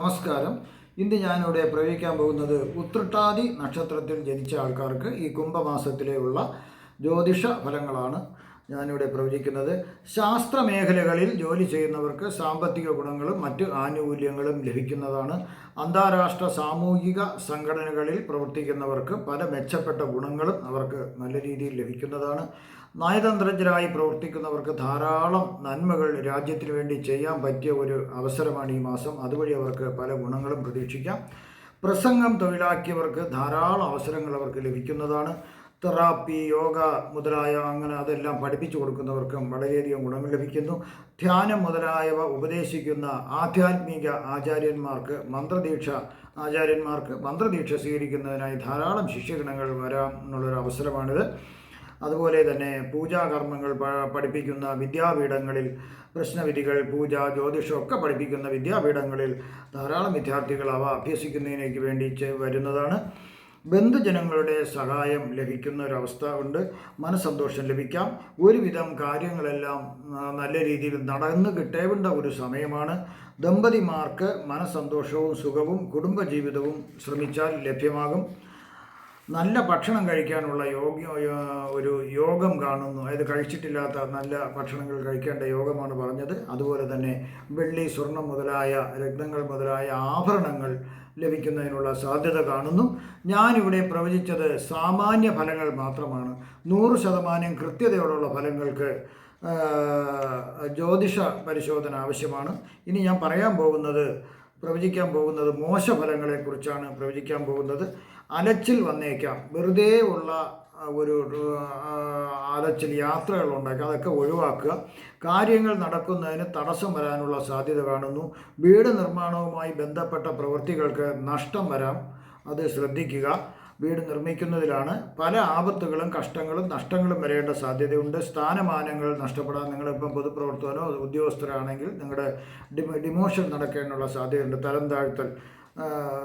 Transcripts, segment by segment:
നമസ്കാരം. ഇന്ന് ഞാനിവിടെ പ്രയോഗിക്കാൻ പോകുന്നത് ഉത്രട്ടാതി നക്ഷത്രത്തിൽ ജനിച്ച ആൾക്കാർക്ക് ഈ കുംഭമാസത്തിലെയുള്ള ജ്യോതിഷ ഫലങ്ങളാണ് ഞാനിവിടെ പ്രവചിക്കുന്നത് ശാസ്ത്ര മേഖലകളിൽ ജോലി ചെയ്യുന്നവർക്ക് സാമ്പത്തിക ഗുണങ്ങളും മറ്റ് ആനുകൂല്യങ്ങളും ലഭിക്കുന്നതാണ്. അന്താരാഷ്ട്ര സാമൂഹിക സംഘടനകളിൽ പ്രവർത്തിക്കുന്നവർക്ക് പല മെച്ചപ്പെട്ട ഗുണങ്ങളും അവർക്ക് നല്ല രീതിയിൽ ലഭിക്കുന്നതാണ്. നയതന്ത്രജ്ഞരായി പ്രവർത്തിക്കുന്നവർക്ക് ധാരാളം നന്മകൾ രാജ്യത്തിന് വേണ്ടി ചെയ്യാൻ പറ്റിയ ഒരു അവസരമാണ് ഈ മാസം. അതുവഴി അവർക്ക് പല ഗുണങ്ങളും പ്രതീക്ഷിക്കാം. പ്രസംഗം തൊഴിലാക്കിയവർക്ക് ധാരാളം അവസരങ്ങൾ അവർക്ക് ലഭിക്കുന്നതാണ്. തെറാപ്പി യോഗ മുതലായ അങ്ങനെ അതെല്ലാം പഠിപ്പിച്ചു കൊടുക്കുന്നവർക്കും വളരെയധികം ഗുണം ലഭിക്കുന്നു. ധ്യാനം മുതലായവ ഉപദേശിക്കുന്ന ആധ്യാത്മിക ആചാര്യന്മാർക്ക് മന്ത്രദീക്ഷ ആചാര്യന്മാർക്ക് മന്ത്രദീക്ഷ സ്വീകരിക്കുന്നതിനായി ധാരാളം ശിഷ്യഗണങ്ങൾ വരാം എന്നുള്ളൊരു അവസരമാണിത്. അതുപോലെ തന്നെ പൂജാകർമ്മങ്ങൾ പഠിപ്പിക്കുന്ന വിദ്യാപീഠങ്ങളിൽ പ്രശ്നവിധികൾ പൂജ ജ്യോതിഷം ഒക്കെ പഠിപ്പിക്കുന്ന വിദ്യാപീഠങ്ങളിൽ ധാരാളം വിദ്യാർത്ഥികൾ അവ അഭ്യസിക്കുന്നതിനേക്ക് വേണ്ടി വരുന്നതാണ്. ബന്ധുജനങ്ങളുടെ സഹായം ലഭിക്കുന്ന ഒരവസ്ഥ ഉണ്ട്. മനസ്സന്തോഷം ലഭിക്കാം. ഒരുവിധം കാര്യങ്ങളെല്ലാം നല്ല രീതിയിൽ നടന്നു കിട്ടേണ്ട ഒരു സമയമാണ്. ദമ്പതിമാർക്ക് മനസ്സന്തോഷവും സുഖവും കുടുംബജീവിതവും ശ്രമിച്ചാൽ ലഭ്യമാകും. നല്ല ഭക്ഷണം കഴിക്കാനുള്ള യോഗ്യ ഒരു യോഗം കാണുന്നു. അതായത് കഴിച്ചിട്ടില്ലാത്ത നല്ല ഭക്ഷണങ്ങൾ കഴിക്കേണ്ട യോഗമാണ് പറഞ്ഞത്. അതുപോലെ തന്നെ വെള്ളി സ്വർണം മുതലായ രത്നങ്ങൾ മുതലായ ആഭരണങ്ങൾ ലഭിക്കുന്നതിനുള്ള സാധ്യത കാണുന്നു. ഞാനിവിടെ പ്രവചിച്ചത് സാമാന്യ ഫലങ്ങൾ മാത്രമാണ്. നൂറ് ശതമാനം കൃത്യതയോടുള്ള ഫലങ്ങൾക്ക് ജ്യോതിഷ പരിശോധന ആവശ്യമാണ്. ഇനി ഞാൻ പറയാൻ പോകുന്നത് പ്രവചിക്കാൻ പോകുന്നത് മോശഫലങ്ങളെക്കുറിച്ചാണ് പ്രവചിക്കാൻ പോകുന്നത്. അലച്ചിൽ വന്നേക്കാം. വെറുതെ ഉള്ള ഒരു അലച്ചിൽ യാത്രകൾ ഉണ്ടാക്കുക അതൊക്കെ ഒഴിവാക്കുക. കാര്യങ്ങൾ നടക്കുന്നതിന് തടസ്സം വരാനുള്ള സാധ്യത കാണുന്നു. വീട് നിർമ്മാണവുമായി ബന്ധപ്പെട്ട പ്രവൃത്തികൾക്ക് നഷ്ടം വരാം. അത് ശ്രദ്ധിക്കുക. വീട് നിർമ്മിക്കുന്നതിലാണ് പല ആപത്തുകളും കഷ്ടങ്ങളും നഷ്ടങ്ങളും വരേണ്ട സാധ്യതയുണ്ട്. സ്ഥാനമാനങ്ങൾ നഷ്ടപ്പെടാൻ നിങ്ങളിപ്പം പൊതുപ്രവർത്തകനോ ഉദ്യോഗസ്ഥരാണെങ്കിൽ നിങ്ങളുടെ ഡിമോഷൻ നടക്കാനുള്ള സാധ്യതയുണ്ട്. തരം താഴ്ത്തൽ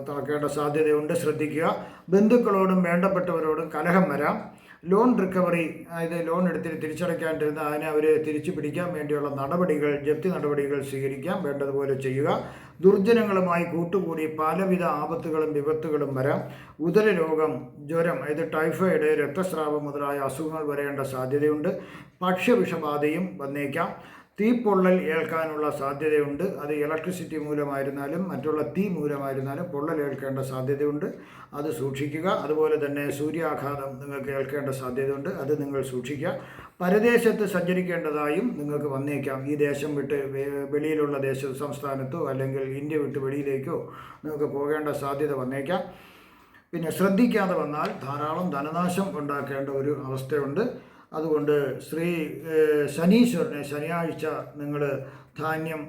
നടക്കേണ്ട സാധ്യതയുണ്ട്. ശ്രദ്ധിക്കുക. ബന്ധുക്കളോടും വേണ്ടപ്പെട്ടവരോടും കലഹം വരാം. ലോൺ റിക്കവറി അതായത് ലോൺ എടുത്തിട്ട് തിരിച്ചടയ്ക്കാണ്ടിരുന്ന അതിനെ അവർ തിരിച്ചു പിടിക്കാൻ വേണ്ടിയുള്ള നടപടികൾ ജപ്തി നടപടികൾ സ്വീകരിക്കാം വേണ്ടതുപോലെ ചെയ്യുക. ദുർജനങ്ങളുമായി കൂട്ടുകൂടി പലവിധ ആപത്തുകളും വിപത്തുകളും വരാം. ഉദരരോഗം ജ്വരം അതായത് ടൈഫോയിഡ് രക്തസ്രാവം മുതലായ അസുഖങ്ങൾ വരേണ്ട സാധ്യതയുണ്ട്. ഭക്ഷ്യവിഷബാധയും വന്നേക്കാം. തീപ്പൊള്ളൽ ഏൽക്കാനുള്ള സാധ്യതയുണ്ട്. അത് ഇലക്ട്രിസിറ്റി മൂലമായിരുന്നാലും മറ്റുള്ള തീ മൂലമായിരുന്നാലും പൊള്ളൽ ഏൽക്കേണ്ട സാധ്യതയുണ്ട്. അത് സൂക്ഷിക്കുക. അതുപോലെ തന്നെ സൂര്യാഘാതം നിങ്ങൾക്ക് ഏൽക്കേണ്ട സാധ്യതയുണ്ട്. അത് നിങ്ങൾ സൂക്ഷിക്കുക. പരദേശത്ത് സഞ്ചരിക്കേണ്ടതായും നിങ്ങൾക്ക് വന്നേക്കാം. ഈ ദേശം വിട്ട് വെളിയിലുള്ള ദേശ സംസ്ഥാനത്തോ അല്ലെങ്കിൽ ഇന്ത്യ വിട്ട് വെളിയിലേക്കോ നിങ്ങൾക്ക് പോകേണ്ട സാധ്യത വന്നേക്കാം. പിന്നെ ശ്രദ്ധിക്കാതെ വന്നാൽ ധാരാളം ധനനാശം ഉണ്ടാക്കേണ്ട ഒരു അവസ്ഥയുണ്ട്. അതുകൊണ്ട് ശ്രീ ശനീശ്വരനെ ശനിയാഴ്ച നിങ്ങൾ ധാന്യം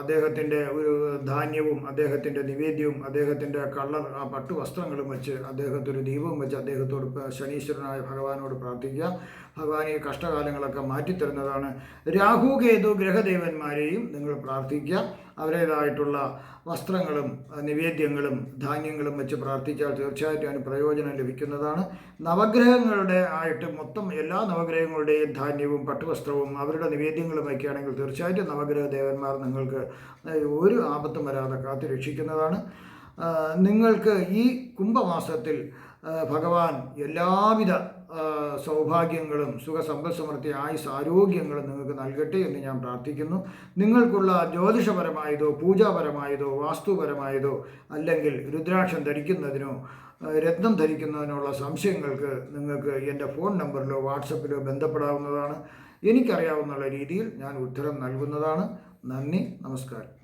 അദ്ദേഹത്തിന്റെ ഒരു ധാന്യവും അദ്ദേഹത്തിന്റെ നിവേദ്യവും അദ്ദേഹത്തിന്റെ കളർ ആ പട്ടു വസ്ത്രങ്ങളും വെച്ച് അദ്ദേഹത്തൊരു ദീപവും വെച്ച് അദ്ദേഹത്തോട് ശനീശ്വരനായ ഭഗവാനോട് പ്രാർത്ഥിക്കുക. ഭഗവാൻ ഈ കഷ്ടകാലങ്ങളൊക്കെ മാറ്റിത്തരുന്നതാണ്. രാഹു കേതു ഗ്രഹദേവന്മാരെയും നിങ്ങൾ പ്രാർത്ഥിക്കുക. അവരേതായിട്ടുള്ള വസ്ത്രങ്ങളും നിവേദ്യങ്ങളും ധാന്യങ്ങളും വെച്ച് പ്രാർത്ഥിച്ചാൽ തീർച്ചയായിട്ടും അതിന് പ്രയോജനം ലഭിക്കുന്നതാണ്. നവഗ്രഹങ്ങളുടെ ആയിട്ട് മൊത്തം എല്ലാ നവഗ്രഹങ്ങളുടെയും ധാന്യവും പട്ടുവസ്ത്രവും അവരുടെ നിവേദ്യങ്ങളും വയ്ക്കുകയാണെങ്കിൽ തീർച്ചയായിട്ടും നവഗ്രഹ ദേവന്മാർ നിങ്ങൾക്ക് ഒരു ആപത്തും വരാതെ കാത്തു രക്ഷിക്കുന്നതാണ് നിങ്ങൾക്ക് ഈ കുംഭമാസത്തിൽ ഭഗവാൻ എല്ലാവിധ സൗഭാഗ്യങ്ങളും സുഖസമ്പത്സമൃദ്ധി ആയുസ് ആരോഗ്യങ്ങളും നിങ്ങൾക്ക് നൽകട്ടെ എന്ന് ഞാൻ പ്രാർത്ഥിക്കുന്നു. നിങ്ങൾക്കുള്ള ജ്യോതിഷപരമായതോ പൂജാപരമായതോ വാസ്തുപരമായതോ അല്ലെങ്കിൽ രുദ്രാക്ഷം ധരിക്കുന്നതിനോ രത്നം ധരിക്കുന്നതിനുള്ള സംശയങ്ങൾക്ക് നിങ്ങൾക്ക് എന്റെ ഫോൺ നമ്പറിലോ വാട്സപ്പിലോ ബന്ധപ്പെടാവുന്നതാണ്. എനിക്കറിയാവുന്ന രീതിയിൽ ഞാൻ ഉത്തരം നൽകുന്നതാണ്. നന്ദി നമസ്കാരം.